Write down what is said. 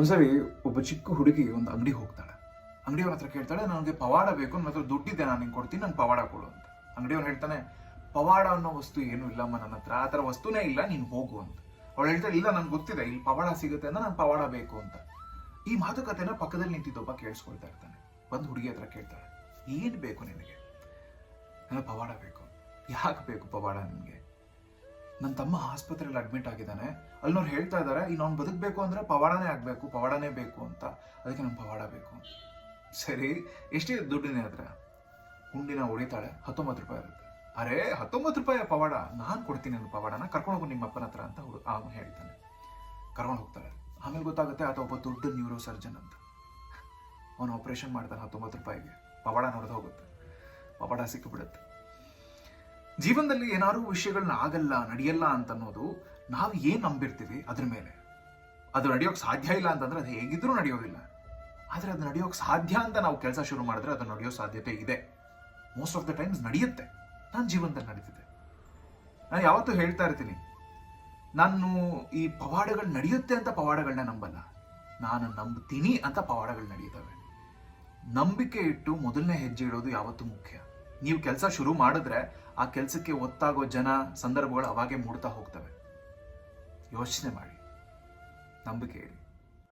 ಒಂದ್ಸರಿ ಒಬ್ಬ ಚಿಕ್ಕ ಹುಡುಗಿ ಒಂದು ಅಂಗಡಿ ಹೋಗ್ತಾಳೆ. ಅಂಗಡಿಯವ್ರ ಹತ್ರ ಕೇಳ್ತಾಳೆ, ನನಗೆ ಪವಾಡ ಬೇಕು, ನನ್ನ ಹತ್ರ ದುಡ್ಡಿದೆ, ನಾನು ನಿಂಗೆ ಕೊಡ್ತೀನಿ ನಾನು ಪವಾಡ ಕೊಡು ಅಂತ. ಅಂಗಡಿಯವ್ರು ಹೇಳ್ತಾನೆ, ಪವಾಡ ಅನ್ನೋ ವಸ್ತು ಏನೂ ಇಲ್ಲಮ್ಮ ನನ್ನ ಹತ್ರ, ಆ ಥರ ವಸ್ತುನೇ ಇಲ್ಲ, ನೀನು ಹೋಗು ಅಂತ. ಅವಳು ಹೇಳ್ತಾಳೆ, ಇಲ್ಲ ನನ್ಗೆ ಗೊತ್ತಿದೆ, ಇಲ್ಲಿ ಪವಾಡ ಸಿಗುತ್ತೆ ಅಂದ್ರೆ ನಾನು ಪವಾಡ ಬೇಕು ಅಂತ. ಈ ಮಾತುಕತೆನ ಪಕ್ಕದಲ್ಲಿ ನಿಂತಿದ್ದೊಬ್ಬ ಕೇಳಿಸ್ಕೊಳ್ತಾ ಇರ್ತಾನೆ. ಬಂದು ಹುಡುಗಿ ಹತ್ರ ಕೇಳ್ತಾಳೆ, ಏನು ಬೇಕು ನಿನಗೆ? ನನಗೆ ಪವಾಡ ಬೇಕು, ಯಾಕೆ ಬೇಕು ಪವಾಡ ನಿನಗೆ? ನನ್ನ ತಮ್ಮ ಆಸ್ಪತ್ರೆಯಲ್ಲಿ ಅಡ್ಮಿಟ್ ಆಗಿದ್ದಾನೆ. ಅಲ್ಲಿನವ್ರು ಹೇಳ್ತಾ ಇದ್ದಾರೆ ಇನ್ನು ಅವ್ನು ಬದುಕಬೇಕು ಅಂದ್ರೆ ಪವಾಡನೇ ಆಗಬೇಕು, ಪವಾಡನೇ ಬೇಕು ಅಂತ. ಅದಕ್ಕೆ ನಂಗೆ ಪವಾಡ ಬೇಕು. ಸರಿ, ಎಷ್ಟಿದೆ ದುಡ್ಡಿನ ಹತ್ರ? ಹುಂಡಿನ ಹೊಡಿತಾಳೆ ಹತ್ತೊಂಬತ್ತು ರೂಪಾಯಿ ಇರುತ್ತೆ. ಅರೆ, ಹತ್ತೊಂಬತ್ತು ರೂಪಾಯಿ ಪವಾಡ. ನಾನು ಕೊಡ್ತೀನಿ ನನ್ನ ಪವಾಡನ ಕರ್ಕೊಂಡು ಹೋಗು ನಿಮ್ಮ ಅಪ್ಪನ ಹತ್ರ ಅಂತ ಅವನು ಹೇಳ್ತಾನೆ. ಕರ್ಕೊಂಡು ಹೋಗ್ತಾಳೆ. ಆಮೇಲೆ ಗೊತ್ತಾಗುತ್ತೆ ಆತ ಒಬ್ಬ ದೊಡ್ಡ ನ್ಯೂರೋ ಸರ್ಜನ್ ಅಂತ. ಅವನು ಆಪರೇಷನ್ ಮಾಡ್ತಾನೆ ಹತ್ತೊಂಬತ್ತು ರೂಪಾಯಿಗೆ. ಪವಾಡ ನೋಡ್ದು ಹೋಗುತ್ತೆ. ಪವಾಡ ಸಿಕ್ಕಿಬಿಡುತ್ತೆ. ಜೀವನದಲ್ಲಿ ಏನಾದ್ರು ವಿಷಯಗಳನ್ನ ಆಗಲ್ಲ, ನಡೆಯಲ್ಲ ಅಂತ ಅನ್ನೋದು ನಾವು ಏನು ನಂಬಿರ್ತೀವಿ ಅದ್ರ ಮೇಲೆ? ಅದು ನಡೆಯೋಕೆ ಸಾಧ್ಯ ಇಲ್ಲ ಅಂತಂದ್ರೆ ಅದು ಹೇಗಿದ್ರೂ ನಡೆಯೋದಿಲ್ಲ. ಆದರೆ ಅದು ನಡೆಯೋಕೆ ಸಾಧ್ಯ ಅಂತ ನಾವು ಕೆಲಸ ಶುರು ಮಾಡಿದ್ರೆ ಅದು ನಡೆಯೋ ಸಾಧ್ಯತೆ ಇದೆ. ಮೋಸ್ಟ್ ಆಫ್ ದ ಟೈಮ್ಸ್ ನಡೆಯುತ್ತೆ. ನನ್ನ ಜೀವನದಲ್ಲಿ ನಡೀತಿದೆ. ನಾನು ಯಾವತ್ತೂ ಹೇಳ್ತಾ ಇರ್ತೀನಿ. ನಾನು ಈ ಪವಾಡಗಳು ನಡೆಯುತ್ತೆ ಅಂತ ಪವಾಡಗಳನ್ನ ನಂಬಲ್ಲ. ನಾನು ನಂಬ್ತೀನಿ ಅಂತ ಪವಾಡಗಳು ನಡೆಯುತ್ತವೆ. ನಂಬಿಕೆ ಇಟ್ಟು ಮೊದಲನೇ ಹೆಜ್ಜೆ ಇಡೋದು ಯಾವತ್ತೂ ಮುಖ್ಯ. ನೀವು ಕೆಲಸ ಶುರು ಮಾಡಿದ್ರೆ ಆ ಕೆಲಸಕ್ಕೆ ಒತ್ತಾಗೋ ಜನ ಸಂದರ್ಭಗಳು ಅವಾಗೆ ಮೂಡ್ತಾ ಹೋಗ್ತವೆ. ಯೋಚನೆ ಮಾಡಿ. ನಂಬಿಕೆ ಇಡಿ.